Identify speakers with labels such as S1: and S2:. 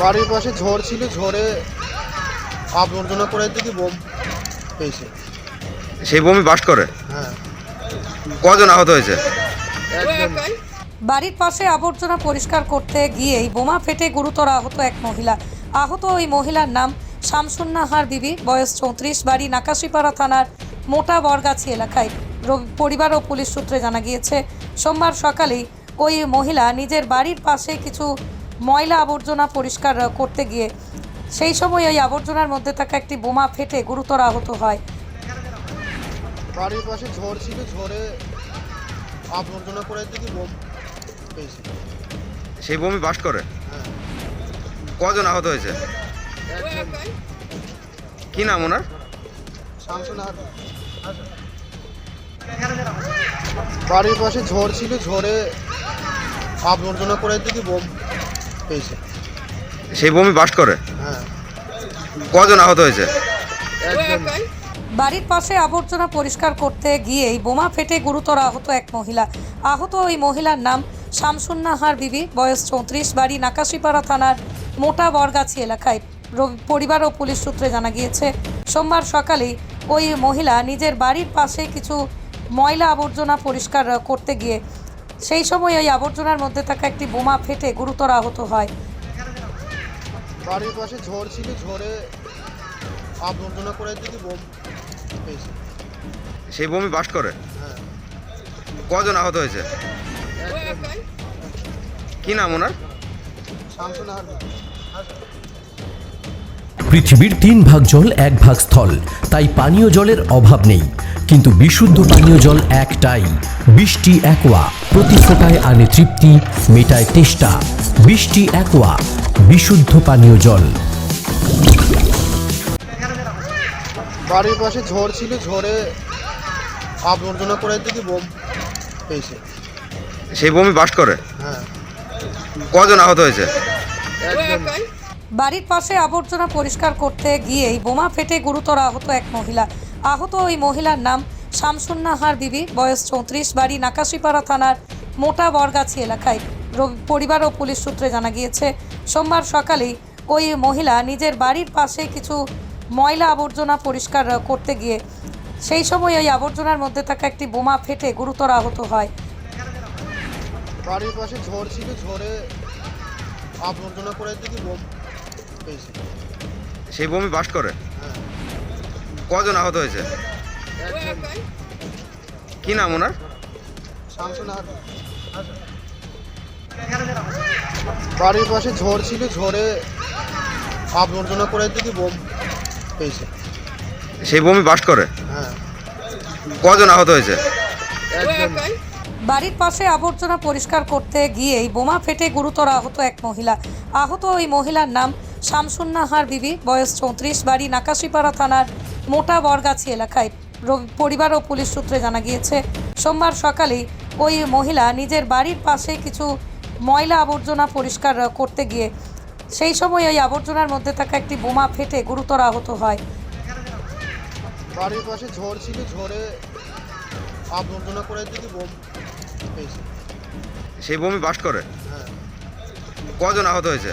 S1: বাড়ির পাশে ঝড় ছিল ঝড়ে আবর্জনা করার দিকে বোম পেয়েছে।
S2: সেই বোমই বাস্ট করে?
S1: হ্যাঁ।
S2: কজন আহত হয়েছে?
S3: বাড়ির পাশে আবর্জনা পরিষ্কার করতে গিয়েই বোমা ফেটে গুরুতর আহত এক মহিলা। আহত ওই মহিলার নাম শামসুন্নাহার বিবি বয়স চৌত্রিশ বাড়ি নাকাশিপাড়া থানার মোটা বরগাছি এলাকায়। পরিবার ও পুলিশ সূত্রে জানা গিয়েছে সোমবার সকালেই ওই মহিলা নিজের বাড়ির পাশে কিছু ময়লা আবর্জনা পরিষ্কার করতে গিয়ে সেই সময় ওই আবর্জনার মধ্যে থাকা একটি বোমা ফেটে গুরুতর আহত হয়।
S1: বাড়ির পাশে ঝড় ছিল ঝড়ে আবর্জনা করার দিকে বোম
S2: সেই বোমই বাস্ট করে?
S1: হ্যাঁ।
S2: কজন আহত হয়েছে? কি নাম ওনার?
S1: বাড়ির পাশে ঝড় ছিল ঝড়ে আবর্জনা করার দিকে বোম?
S2: সেই বোমই বাস্ট করে?
S1: হ্যাঁ।
S2: কজন আহত হয়েছে?
S3: বাড়ির পাশে আবর্জনা পরিষ্কার করতে গিয়েই বোমা ফেটে গুরুতর আহত এক মহিলা। আহত ওই মহিলার নাম শামসুন্নাহার বিবি বয়স চৌত্রিশ বাড়ি নাকাশিপাড়া থানার মোটা বরগাছি এলাকায়। পরিবার ও পুলিশ সূত্রে জানা গিয়েছে সোমবার সকালেই ওই মহিলা নিজের বাড়ির পাশে কিছু ময়লা আবর্জনা পরিষ্কার করতে গিয়ে সেই সময় ওই আবর্জনার মধ্যে থাকা একটি বোমা ফেটে গুরুতর আহত হয়।
S1: বাড়ির পাশে ঝড় ছিল ঝড়ে আবর্জনা বোম
S2: সেই বোমই বাস্ট করে?
S1: হ্যাঁ।
S2: কজন আহত হয়েছে? কি নাম ওনার?
S4: পৃথিবীর তিন ভাগ জল এক ভাগ স্থল। তাই পানীয় জলের অভাব নেই। কিন্তু বিশুদ্ধ পানীয় জল একটাই বৃষ্টি একোয়া। প্রতি ফোটায় আনে তৃপ্তি মেটায় তেষ্টা। বৃষ্টি একোয়া বিশুদ্ধ পানীয় জল।
S1: বাড়ির পাশে ঝড় ছিল ঝড়ে আবর্জনা করার দিকে বোম পেয়েছে।
S2: সেই বোমই বাস্ট করে।
S1: হ্যাঁ।
S2: কজন আহত হয়েছে?
S1: একজন।
S3: বাড়ির পাশে আবর্জনা পরিষ্কার করতে গিয়েই বোমা ফেটে গুরুতর আহত এক মহিলা। আহত ওই মহিলার নাম শামসুন্নাহার বিবি, বয়স চৌত্রিশ, বাড়ি নাকাশিপাড়া থানার মোটা বরগাছি এলাকায়। পরিবার ও পুলিশ সূত্রে জানা গিয়েছে, সোমবার সকালেই ওই মহিলা নিজের বাড়ির পাশে কিছু ময়লা আবর্জনা পরিষ্কার করতে গিয়ে সেই সময় ওই আবর্জনার মধ্যে থাকা একটি বোমা ফেটে গুরুতর আহত হয়।
S1: বাড়ির পাশে ঝড় ছিল, ঝড়ে আবর্জনা বোম পেয়েছে
S2: সেই বোমই বাস্ট করে?
S1: হ্যাঁ।
S2: কজন আহত হয়েছে? কি নাম ওনার?
S1: বাড়ির পাশে ঝড় ছিল ঝড়ে আবর্জনা করার দিকে বোম পেয়েছে।
S2: সেই বোমই বাস্ট করে?
S1: হ্যাঁ।
S2: কজন আহত হয়েছে?
S3: বাড়ির পাশে আবর্জনা পরিষ্কার করতে গিয়েই বোমা ফেটে গুরুতর আহত এক মহিলা। আহত ওই মহিলার নাম শামসুন্নাহার বিবি বয়স চৌত্রিশ বাড়ি নাকাশিপাড়া থানার মোটা বরগাছি এলাকায়। পরিবার ও পুলিশ সূত্রে জানা গিয়েছে সোমবার সকালেই ওই মহিলা নিজের বাড়ির পাশে কিছু ময়লা আবর্জনা পরিষ্কার করতে গিয়ে সেই সময় ওই আবর্জনার মধ্যে থাকা একটি বোমা ফেটে গুরুতর আহত হয়।
S1: বাড়ির পাশে ঝড় ছিল ঝড়ে আবর্জনা করার দিকে বোম
S2: সেই বোমই বাস্ট করে?
S1: হ্যাঁ।
S2: কজন আহত হয়েছে?